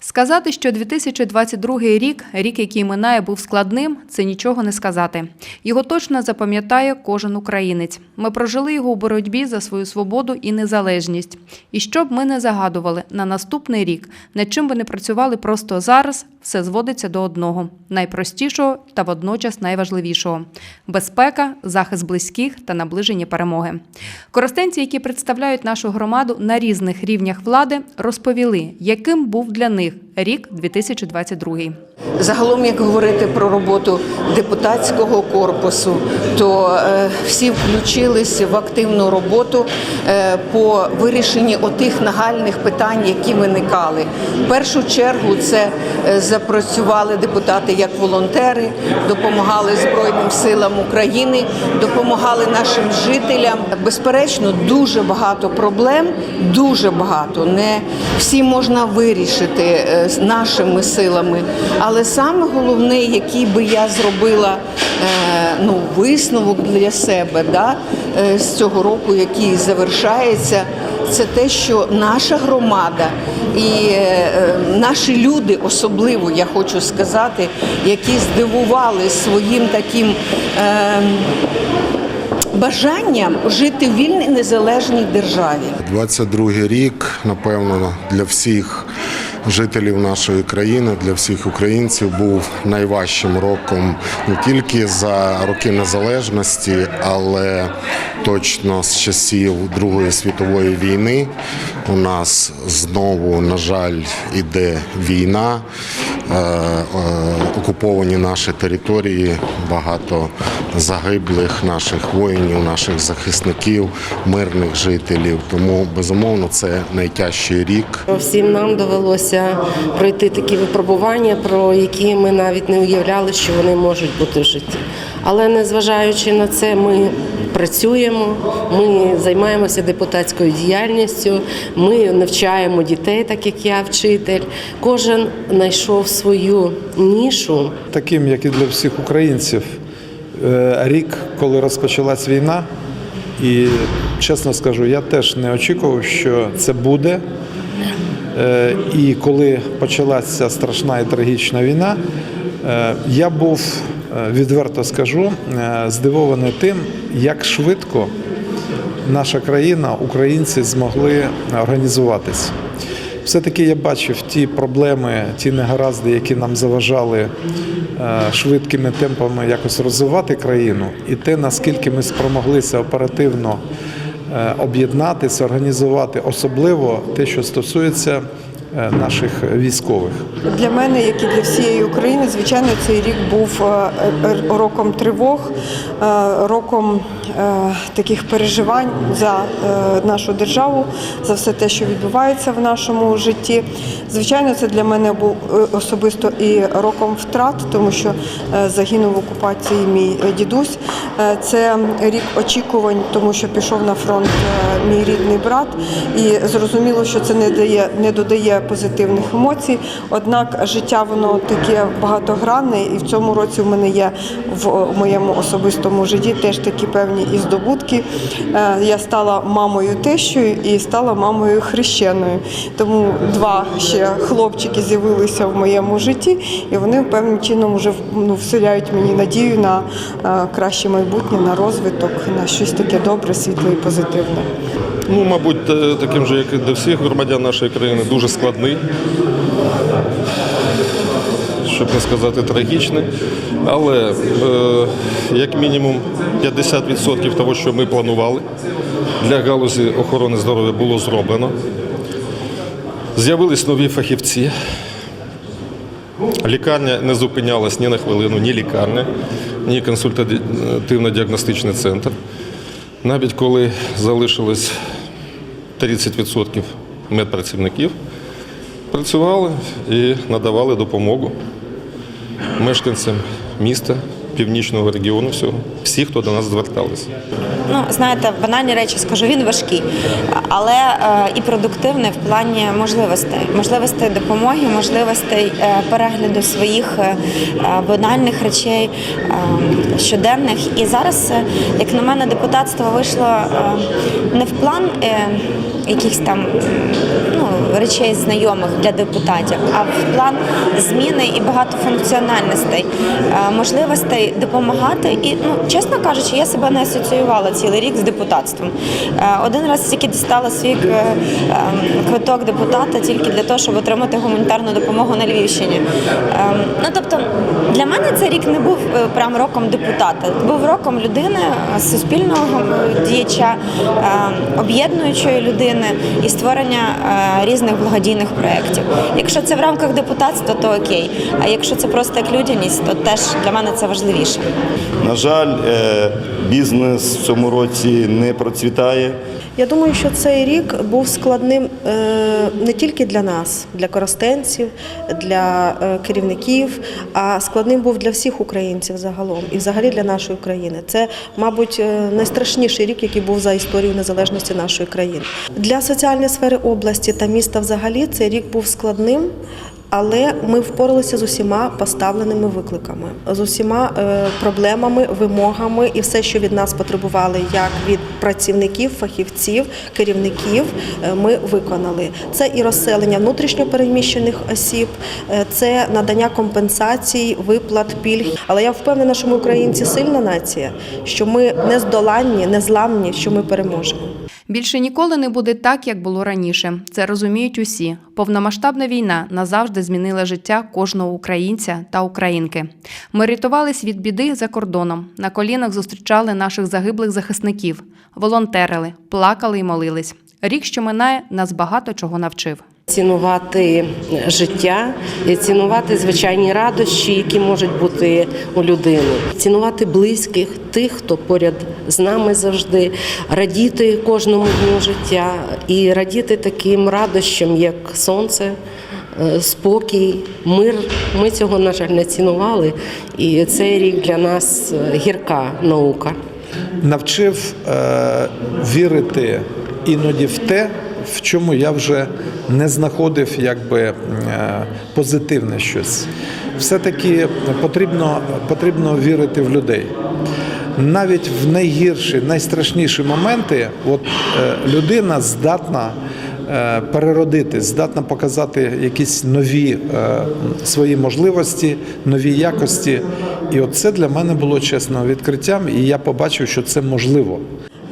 Сказати, що 2022 рік, рік, який минає, був складним, це нічого не сказати. Його точно запам'ятає кожен українець. Ми прожили його у боротьбі за свою свободу і незалежність. І що б ми не загадували на наступний рік, над чим би не працювали просто зараз, все зводиться до одного найпростішого та водночас найважливішого безпека, захист близьких та наближення перемоги. Коростенці, які представляють нашу громаду на різних рівнях влади, розповіли, яким був для них рік 2022. Загалом, як говорити про роботу депутатського корпусу, то е, всі включилися в активну роботу е, по вирішенні отих нагальних питань, які виникали. В першу чергу це е, запрацювали депутати як волонтери, допомагали Збройним силам України, допомагали нашим жителям. Безперечно, дуже багато проблем, дуже багато. Не всі можна вирішити нашими силами. Але саме головне, який би я зробила е, ну, висновок для себе да, е, з цього року, який завершається, це те, що наша громада і е, наші люди, особливо я хочу сказати, які здивували своїм таким. Е, Бажанням жити в вільній незалежній державі. 22-й рік, напевно, для всіх жителів нашої країни, для всіх українців був найважчим роком не тільки за роки незалежності, але точно з часів Другої світової війни. У нас знову, на жаль, іде війна. Е, е, Окуповані наші території, багато загиблих наших воїнів, наших захисників, мирних жителів. Тому безумовно це найтяжчий рік. Всім нам довелося пройти такі випробування, про які ми навіть не уявляли, що вони можуть бути в житті. Але незважаючи на це, ми працюємо, ми займаємося депутатською діяльністю, ми навчаємо дітей, так як я вчитель. Кожен знайшов свою нішу. таким, як і для всіх українців, рік, коли розпочалась війна. І чесно скажу, я теж не очікував, що це буде. Е, І коли почалася страшна і трагічна війна, е, я був, е, відверто скажу, е, здивований тим, як швидко наша країна, українці змогли організуватись. Все-таки я бачив ті проблеми, ті негаразди, які нам заважали е, швидкими темпами якось розвивати країну, і те, наскільки ми спромоглися оперативно е, об'єднатися, організувати, особливо те, що стосується наших військових. Для мене, як і для всієї України, звичайно, цей рік був е, е, роком тривог, е, роком е, таких переживань за е, нашу державу, за все те, що відбувається в нашому житті. Звичайно, це для мене був е, особисто і роком втрат, тому що е, загинув в окупації мій е, дідусь. Е, Це рік очікувань, тому що пішов на фронт е, мій рідний брат, і зрозуміло, що це не дає не додає позитивних емоцій. Однак життя воно таке багатогранне, і в цьому році в мене є в моєму особистому житті теж такі певні і здобутки. Е, Я стала мамою тещою і стала мамою хрещеною. Тому два ще хлопчики з'явилися в моєму житті, і вони певним чином вже ну, вселяють мені надію на е, краще майбутнє, на розвиток, на щось таке добре, світле і позитивне. Ну, мабуть, е, таким же, як і для всіх громадян нашої країни, дуже складний, щоб не сказати трагічний. Але е, як мінімум 50% того, що ми планували для галузі охорони здоров'я, було зроблено. З'явились нові фахівці. Лікарня не зупинялась ні на хвилину, ні лікарня, ні консультативно-діагностичний центр. Навіть коли залишилось 30% медпрацівників, працювали і надавали допомогу мешканцям міста, північного регіону всього, всі, хто до нас зверталися. Ну, знаєте, банальні речі скажу, він важкий, але е, і продуктивний в плані можливостей, можливостей допомоги, можливостей е, перегляду своїх е, е, банальних речей е, щоденних. І зараз, е, як на мене, депутатство вийшло е, не в план е, якихось там ну, речей знайомих для депутатів, а в план зміни і багатофункціональностей, е, можливостей допомагати. І ну, чесно кажучи, я себе не асоціювала цілий рік з депутатством. Е, Один раз тільки дістала свій е, квиток депутата тільки для того, щоб отримати гуманітарну допомогу на Львівщині. Е, Ну тобто для мене цей рік не був е, прям роком депутата, був роком людини, е, суспільного діяча, е, об'єднуючої людини і створення різних благодійних проєктів. Якщо це в рамках депутатства, то окей. А якщо це просто як людяність, то теж для мене це важливіше. На жаль, бізнес в цьому році не процвітає. Я думаю, що цей рік був складним е, не тільки для нас, для коростенців, для е, керівників, а складним був для всіх українців загалом і взагалі для нашої країни. Це, мабуть, е, найстрашніший рік, який був за історію незалежності нашої країни. Для соціальної сфери області та міста взагалі цей рік був складним. Але ми впоралися з усіма поставленими викликами, з усіма е, проблемами, вимогами і все, що від нас потребували, як від працівників, фахівців, керівників, е, ми виконали. Це і розселення внутрішньопереміщених осіб, е, це надання компенсацій, виплат, пільг. Але я впевнена, що ми українці сильна нація, що ми не здоланні, не зламні, що ми переможемо. Більше ніколи не буде так, як було раніше. Це розуміють усі. Повномасштабна війна назавжди змінила життя кожного українця та українки. Ми рятувались від біди за кордоном. На колінах зустрічали наших загиблих захисників, волонтерили, плакали і молились. Рік, що минає, нас багато чого навчив. Цінувати життя, цінувати звичайні радощі, які можуть бути у людини, цінувати близьких, тих, хто поряд з нами завжди, радіти кожному дню життя і радіти таким радощам, як сонце, е, спокій, мир. Ми цього, на жаль, не цінували. І цей рік для нас е, гірка наука. навчив е, вірити іноді в те, в чому я вже не знаходив якби е, позитивне щось. Все-таки потрібно, потрібно вірити в людей. Навіть в найгірші, найстрашніші моменти, от е, людина здатна е, переродити, здатна показати якісь нові свої можливості, нові якості. І от це для мене було чесно відкриттям, і я побачив, що це можливо.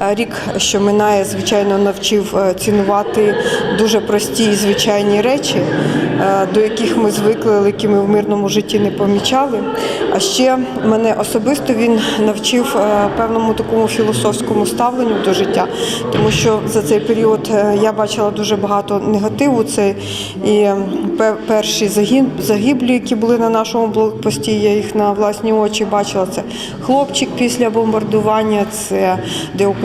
Рік, що минає, звичайно, навчив е, цінувати дуже прості і звичайні речі, е, до яких ми звикли, які ми в мирному житті не помічали. А ще мене особисто він навчив е, певному такому філософському ставленню до життя, тому що за цей період я бачила дуже багато негативу. Це і перші загиблі, які були на нашому блокпості. Я їх на власні очі бачила. Це хлопчик після бомбардування, це деокуповані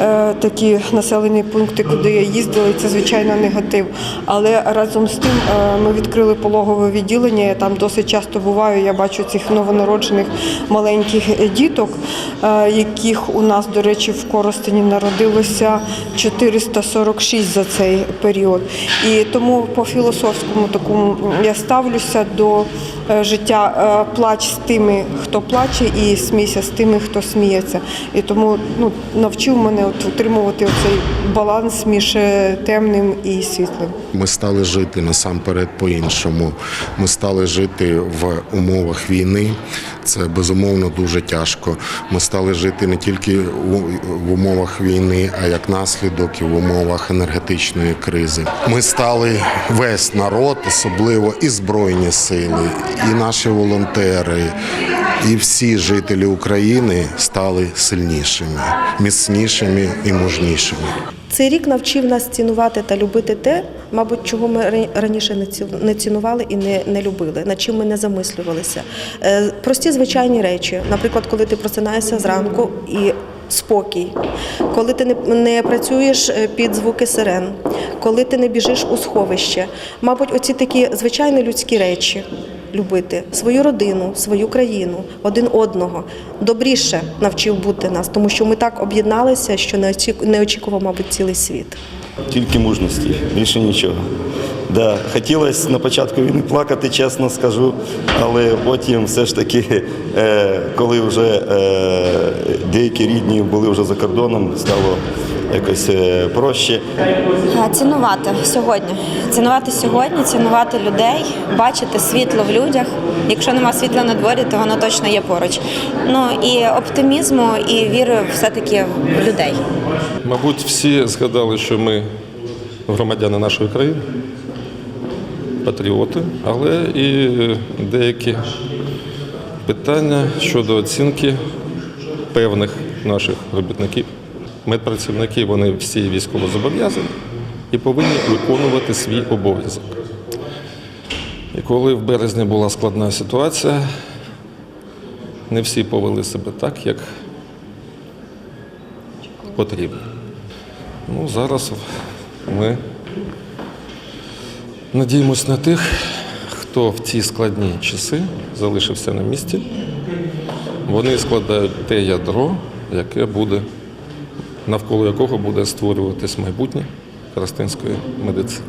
е, такі населені пункти, куди і це звичайно негатив. Але разом з тим е, ми відкрили пологове відділення. Я там досить часто буваю. Я бачу цих новонароджених маленьких діток, е, яких у нас, до речі, в Коростені народилося 446 за цей період. І тому по філософському такому я ставлюся до життя плач з тими, хто плаче, і смійся з тими, хто сміється. І тому ну, навчив мене от утримувати цей баланс між е, темним і світлим. Ми стали жити насамперед по-іншому. Ми стали жити в умовах війни. Це безумовно дуже тяжко. Ми стали жити не тільки в умовах війни, а як наслідок і в умовах енергетичної кризи. Ми стали весь народ, особливо і збройні сили, і наші волонтери, і всі жителі України стали сильнішими, міцнішими і мужнішими. Цей рік навчив нас цінувати та любити те, мабуть, чого ми раніше не цінували і не, любили, над чим ми не замислювалися. Е, Прості звичайні речі. Наприклад, коли ти просинаєшся зранку і спокій, коли ти не, не працюєш е, під звуки сирен, коли ти не біжиш у сховище. Мабуть, оці такі звичайні людські речі. Любити свою родину, свою країну, один одного добріше навчив бути нас, тому що ми так об'єдналися, що не очі- не очікував, мабуть, цілий світ. Тільки мужності, більше нічого. Да, хотілося на початку війни плакати, чесно скажу, але потім все ж таки, е, коли вже е, деякі рідні були вже за кордоном, стало якось е, проще. Е, Цінувати сьогодні, цінувати сьогодні, цінувати людей, бачити світло в людях. Якщо нема світла на дворі, то воно точно є поруч. Ну і оптимізму, і віри все-таки в людей. Мабуть, всі згадали, що ми громадяни нашої країни, патріоти, але і деякі питання щодо оцінки певних наших робітників. Медпрацівники вони всі військово зобов'язані і повинні виконувати свій обов'язок. І коли в березні була складна ситуація, не всі повели себе так, як потрібно. Ну, зараз ми надіємось на тих, хто в ці складні часи залишився на місці. Вони складають те ядро, яке буде, навколо якого буде створюватись майбутнє Коростенської медицини.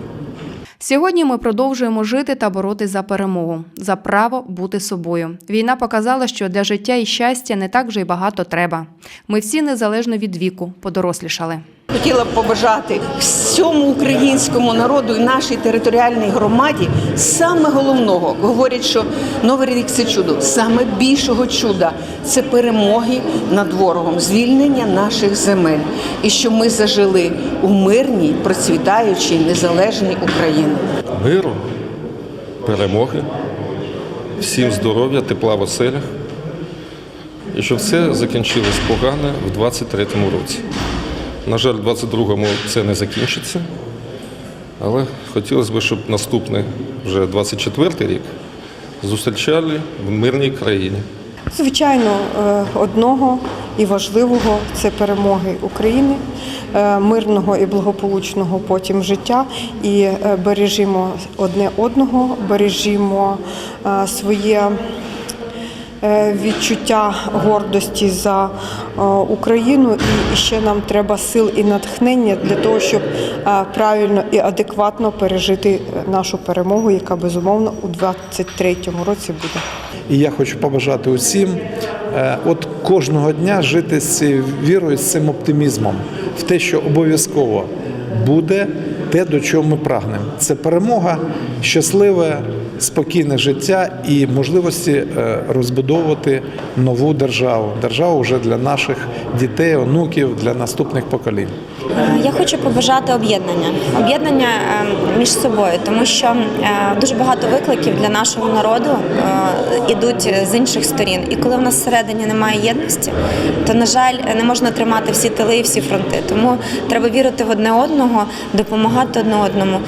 Сьогодні ми продовжуємо жити та боротись за перемогу, за право бути собою. Війна показала, що для життя і щастя не так вже й багато треба. Ми всі незалежно від віку подорослішали. Хотіла б побажати всьому українському народу і нашій територіальній громаді саме головного. Говорять, що новий рік це чудо. Саме більшого чуда це перемоги над ворогом, звільнення наших земель, і що ми зажили у мирній, процвітаючій, незалежній Україні. Миру, перемоги, всім здоров'я, тепла в оселях. І щоб все закінчилось погано в 23-му році. На жаль, в 22-му це не закінчиться. Але хотілося б, щоб наступний, вже 24-й рік, зустрічали в мирній країні. Звичайно, е, одного і важливого це перемоги України, е, мирного і благополучного потім життя. І е, бережімо одне одного, бережімо своє відчуття гордості за е, Україну. І ще нам треба сил і натхнення для того, щоб е, правильно і адекватно пережити е, нашу перемогу, яка безумовно у 23-му році буде. І я хочу побажати усім, е, от кожного дня жити з цією вірою, з цим оптимізмом в те, що обов'язково буде те, до чого ми прагнемо. Це перемога, щасливе, спокійне життя і можливості е, розбудовувати нову державу. Державу вже для наших дітей, онуків, для наступних поколінь. Е, Я хочу побажати об'єднання, об'єднання е, між собою, тому що е, дуже багато викликів для нашого народу ідуть з інших сторін. І коли в нас всередині немає єдності, то на жаль не можна тримати всі тили і всі фронти. Тому треба вірити в одне одного, допомагати одне одному.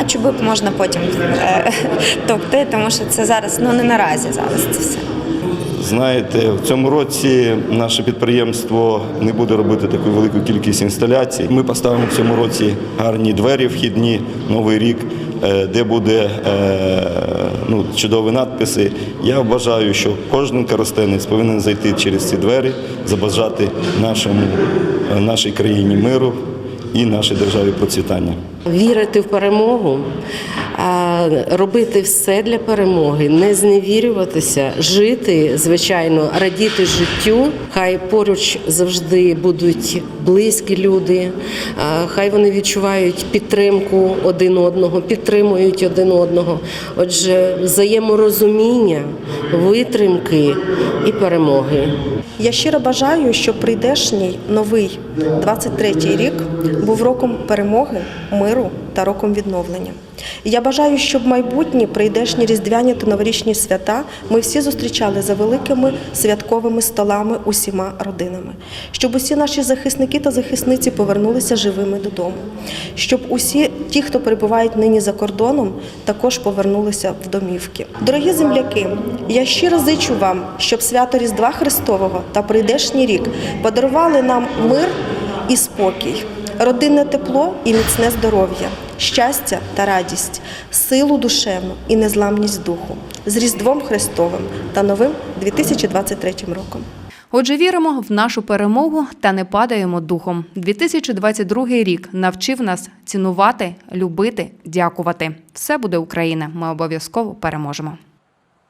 А чубик можна потім товкти, тому що це зараз ну не наразі зараз це все. Знаєте, в цьому році наше підприємство не буде робити таку велику кількість інсталяцій. Ми поставимо в цьому році гарні двері вхідні, новий рік, е, де буде е, ну, чудові надписи. Я вважаю, що кожен коростенець повинен зайти через ці двері, забажати нашому, е, нашій країні миру і нашій державі процвітання. Вірити в перемогу, робити все для перемоги, не зневірюватися, жити, звичайно, радіти життю. Хай поруч завжди будуть близькі люди, хай вони відчувають підтримку один одного, підтримують один одного. Отже, взаєморозуміння, витримки і перемоги. Я щиро бажаю, щоб прийдешній новий 23-й рік був роком перемоги, миру та роком відновлення. І я бажаю, щоб майбутні прийдешні різдвяні та новорічні свята ми всі зустрічали за великими святковими столами усіма родинами, щоб усі наші захисники та захисниці повернулися живими додому, щоб усі ті, хто перебувають нині за кордоном, також повернулися в домівки. Дорогі земляки, я щиро зичу вам, щоб свято Різдва Христового та прийдешній рік подарували нам мир і спокій, родинне тепло і міцне здоров'я, щастя та радість, силу душевну і незламність духу з Різдвом Христовим та новим 2023 роком. Отже, віримо в нашу перемогу та не падаємо духом. 2022 рік навчив нас цінувати, любити, дякувати. Все буде Україна. Ми обов'язково переможемо.